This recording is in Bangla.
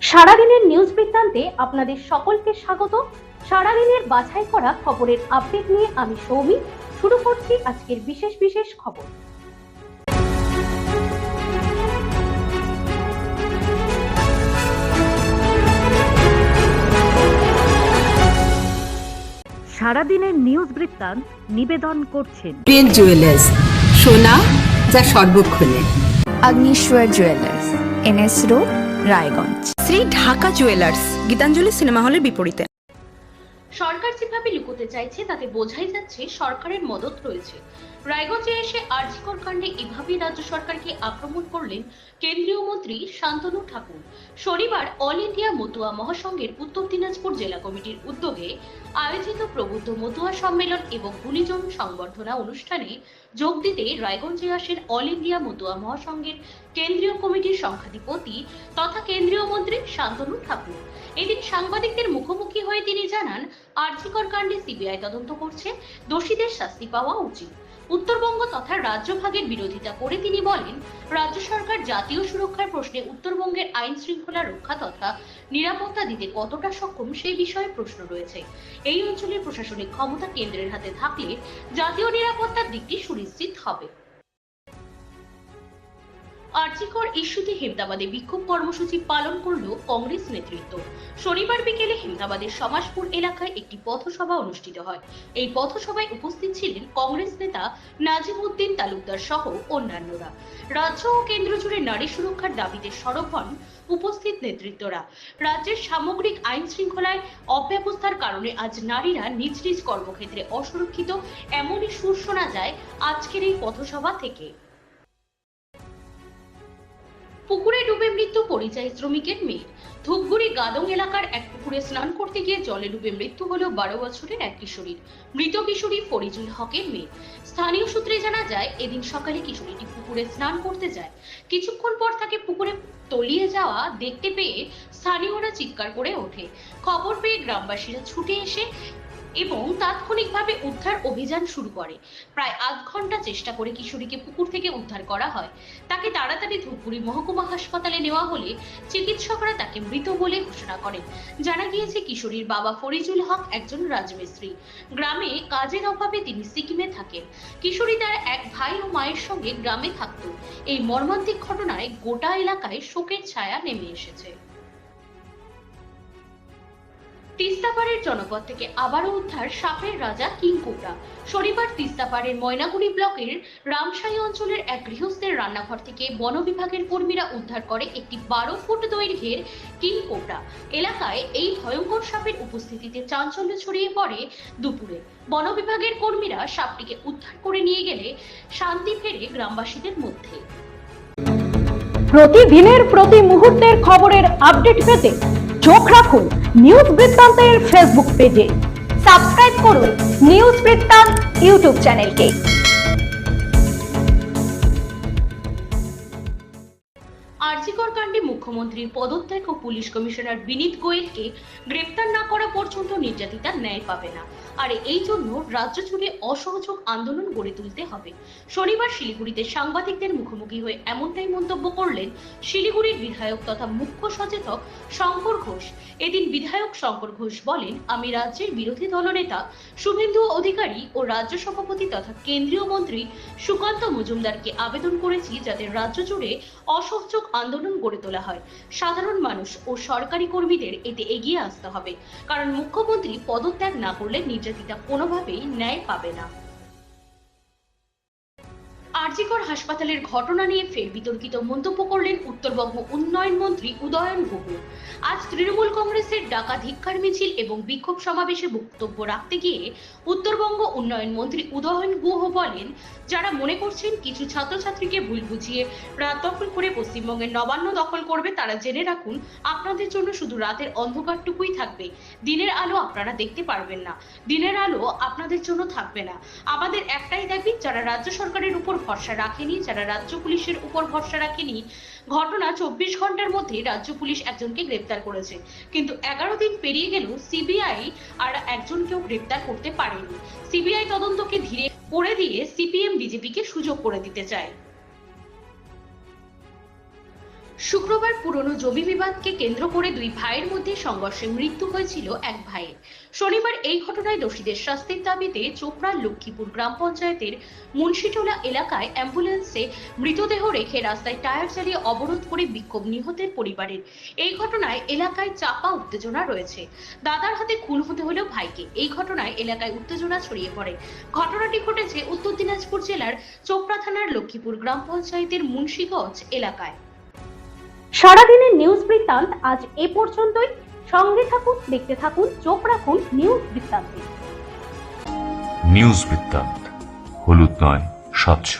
সারাদিনের নিউজ বৃত্তান্তে আপনাদের সকলকে স্বাগত। সারাদিনের বাছাই করা খবরের আপডেট নিয়ে আমি সৌমি। শুরু করছি আজকের বিশেষ বিশেষ খবর। সারাদিনের নিউজ বৃত্তান্ত নিবেদন করছেন। জুয়েলার্স সোনা যা সর্বক্ষণে। Agnishwar jewellers NS road Raiganj. Shri Dhaka jewellers, Gitanjali cinema হলের বিপরীতে। সরকার যেভাবে লুকোতে চাইছে, তাতে বোঝাই যাচ্ছে সরকারের মদত রয়েছে। রায়গঞ্জে এসে আরজিকর কাণ্ডে এভাবেই রাজ্য সরকারকে আক্রমণ করলেন কেন্দ্রীয় মন্ত্রী শান্তনু ঠাকুর। শনিবার অল ইন্ডিয়া মতুয়া মহাসংঘের উত্তর দিনাজপুর জেলা কমিটির উদ্যোগে আয়োজিত প্রবুদ্ধ মতুয়া সম্মেলন এবং গুণীজন সংবর্ধনা অনুষ্ঠানে যোগ দিতে রায়গঞ্জে আসেন অল ইন্ডিয়া মতুয়া মহাসংঘের কেন্দ্রীয় কমিটির সংখ্যাধিপতি তথা কেন্দ্রীয় মন্ত্রী শান্তনু ঠাকুর। এদিন সাংবাদিকদের মুখোমুখি হয়ে তিনি জানান আরজিকর কাণ্ডে সিবিআই তদন্ত করছে, দোষীদের শাস্তি পাওয়া উচিত। উত্তরবঙ্গ তথা রাজ্যভাগের বিরোধিতা করে তিনি বলেন, রাজ্য সরকার জাতীয় সুরক্ষার প্রশ্নে উত্তরবঙ্গের আইন শৃঙ্খলা রক্ষা তথা নিরাপত্তা দিতে কতটা সক্ষম সেই বিষয়ে প্রশ্ন রয়েছে। এই অঞ্চলের প্রশাসনিক ক্ষমতা কেন্দ্রের হাতে থাকলে জাতীয় নিরাপত্তার দিকটি সুনিশ্চিত হবে। আর্জিকর ইস্যুতে হেমদাবাদে বিক্ষোভ কর্মসূচি পালন করল কংগ্রেস নেতৃত্ব। শনিবার বিকেলে হেমদাবাদের সমাজপুর এলাকায় একটি পথসভা অনুষ্ঠিত হয়। এই পথসভায় উপস্থিত ছিলেন কংগ্রেস নেতা নাজিমউদ্দিন তালুকদার সহ অন্যান্যরা। রাজ্য ও কেন্দ্র জুড়ে নারী সুরক্ষার দাবিতে সরব হন উপস্থিত নেতৃত্বরা। রাজ্যের সামগ্রিক আইন শৃঙ্খলায় অব্যবস্থার কারণে আজ নারীরা নিজ নিজ কর্মক্ষেত্রে অসুরক্ষিত, এমনই সুর শোনা যায় আজকের এই পথসভা থেকে। পুকুরে ডুবে মৃত্যু পরিযায়ী শ্রমিকের মেয়ে। ধূপগুড়ি গাদং এলাকার এক পুকুরে স্নান করতে গিয়ে জলে ডুবে মৃত্যু হল বারো বছরের এক কিশোরীর। মৃত কিশোরী ফরিজুল হকের মেয়ে। স্থানীয় সূত্রে জানা যায়, এদিন সকালে কিশোরীটি পুকুরে স্নান করতে যায়। কিছুক্ষণ পর তাকে পুকুরে তলিয়ে যাওয়া দেখতে পেয়ে স্থানীয়রা চিৎকার করে ওঠে। খবর পেয়ে গ্রামবাসীরা ছুটে এসে এবং তাৎক্ষণিকভাবে উদ্ধার অভিযান শুরু করে। প্রায় আধ ঘণ্টা চেষ্টা করে কিশোরীকে পুকুর থেকে উদ্ধার করা হয়। তাকে তাড়াতাড়ি ধূপগুড়ি মহকুমা হাসপাতালে নেওয়া হলে চিকিৎসকরা তাকে মৃত বলে ঘোষণা করেন। জানা গিয়েছে, কিশোরীর বাবা ফরিজুল হক একজন রাজমিস্ত্রি। গ্রামে কাজের অভাবে তিনি সিকিমে থাকেন। কিশোরী তার এক ভাই ও মায়ের সঙ্গে গ্রামে থাকত। এই মর্মান্তিক ঘটনায় গোটা এলাকায় শোকের ছায়া নেমে এসেছে। তিস্তাপাড়ের জনপদ থেকে আবারও উদ্ধার সাপের রাজা কিংকোবরা শনিবার তিস্তাপাড়ের ময়নাগুড়ি ব্লকের রামশাহী অঞ্চলের এক গৃহস্থের রান্নাঘর থেকে বন বিভাগের কর্মীরা উদ্ধার করে একটি বারো ফুট দৈর্ঘ্যের কিংকোবরা এলাকায় এই ভয়ঙ্কর সাপের উপস্থিতিতে চাঞ্চল্য ছড়িয়ে পড়ে দুপুরে। বন বিভাগের কর্মীরা সাপটিকে উদ্ধার করে নিয়ে গেলে শান্তি ফেরে গ্রামবাসীদের মধ্যে। প্রতিদিনের প্রতি মুহূর্তের খবরের আপডেট পেতে চোখ রাখুন নিউজ বৃত্তান্তের ফেসবুক পেজে। সাবস্ক্রাইব করুন নিউজ বৃত্তান্ত ইউটিউব চ্যানেলকে। আরজিকর কাণ্ডে মুখ্যমন্ত্রীর পদত্যাগ ও পুলিশ কমিশনার বিনীত গোয়েলকে গ্রেপ্তার না করা পর্যন্ত নির্যাতিতা ন্যায় পাবে না। আর এই জন্য রাজ্য জুড়ে অসহযোগ আন্দোলন গড়ে তুলতে হবে। শনিবার শিলিগুড়িতে সাংবাদিকদের মুখোমুখি হয়ে এমনটাই মন্তব্য করলেন শিলিগুড়ির বিধায়ক তথা মুখ্য সচেতক শঙ্কর ঘোষ। এদিন বিধায়ক শঙ্কর ঘোষ বলেন, আমি রাজ্যের বিরোধী দলনেতা, শুভেন্দু অধিকারী ও রাজ্য সভাপতি তথা কেন্দ্রীয় মন্ত্রী সুকান্ত মজুমদারকে আবেদন করেছি যাতে রাজ্য জুড়ে অসহযোগ আন্দোলন গড়ে তোলা হয়। সাধারণ মানুষ ও সরকারি কর্মীদের এতে এগিয়ে আসতে হবে। কারণ মুখ্যমন্ত্রী পদত্যাগ না করলে নির্যাতিতা কোনোভাবেই ন্যায় পাবে না। আরজিকর হাসপাতালের ঘটনা নিয়ে ফের বিতর্কিত মন্তব্য করলেন উত্তরবঙ্গ উন্নয়ন মন্ত্রী উদয়ন গুহ আজ তৃণমূল কংগ্রেসের ডাকা ধিক্কার মিছিল এবং বিক্ষোভ সমাবেশে বক্তব্য রাখতে গিয়ে উত্তরবঙ্গ উন্নয়ন মন্ত্রী উদয়ন গুহ বলেন, যারা মনে করছেন কিছু ছাত্রছাত্রীকে ভুল বুঝিয়ে রাত দখল করে পশ্চিমবঙ্গের নবান্ন দখল করবে, তারা জেনে রাখুন, আপনাদের জন্য শুধু রাতের অন্ধকারটুকুই থাকবে। দিনের আলো আপনারা দেখতে পারবেন না। দিনের আলো আপনাদের জন্য থাকবে না। আমাদের একটাই দাবি, যারা রাজ্য সরকারের উপর রাখেনি, যারা রাজ্য পুলিশের উপর ভরসা রাখেনি, ঘটনা চব্বিশ ঘণ্টার মধ্যে রাজ্য পুলিশ একজনকে গ্রেপ্তার করেছে। কিন্তু এগারো দিন পেরিয়ে গেলেও সিবিআই আর একজনকেও গ্রেপ্তার করতে পারেনি। সিবিআই তদন্তকে ধীরে করে দিয়ে সিপিএম বিজেপিকে সুযোগ করে দিতে চায়। শুক্রবার পুরনো জমি বিবাদকে কেন্দ্র করে দুই ভাইয়ের মধ্যে সংঘর্ষে মৃত্যু হয়েছিল এক ভাইয়ের। শনিবার এই ঘটনায় দোষীদের শাস্তির দাবিতে চোপড়ার লক্ষ্মীপুর গ্রাম পঞ্চায়েতের মুন্সিটোলা এলাকায় অ্যাম্বুলেন্সে মৃতদেহ রেখে রাস্তায় টায়ার চালিয়ে অবরোধ করে বিক্ষোভ নিহতের পরিবারের। এই ঘটনায় এলাকায় চাপা উত্তেজনা রয়েছে। দাদার হাতে খুন হতে হলেও ভাইকে। এই ঘটনায় এলাকায় উত্তেজনা ছড়িয়ে পড়ে। ঘটনাটি ঘটেছে উত্তর দিনাজপুর জেলার চোপড়া থানার লক্ষ্মীপুর গ্রাম পঞ্চায়েতের মুন্সিগঞ্জ এলাকায়। সারাদিনের নিউজ বৃত্তান্ত আজ এ পর্যন্তই। সঙ্গে থাকুন, দেখতে থাকুন, চোখ রাখুন নিউজ বৃত্তান্তে। নিউজ বৃত্তান্ত, হলুদ নয়, স্বচ্ছ।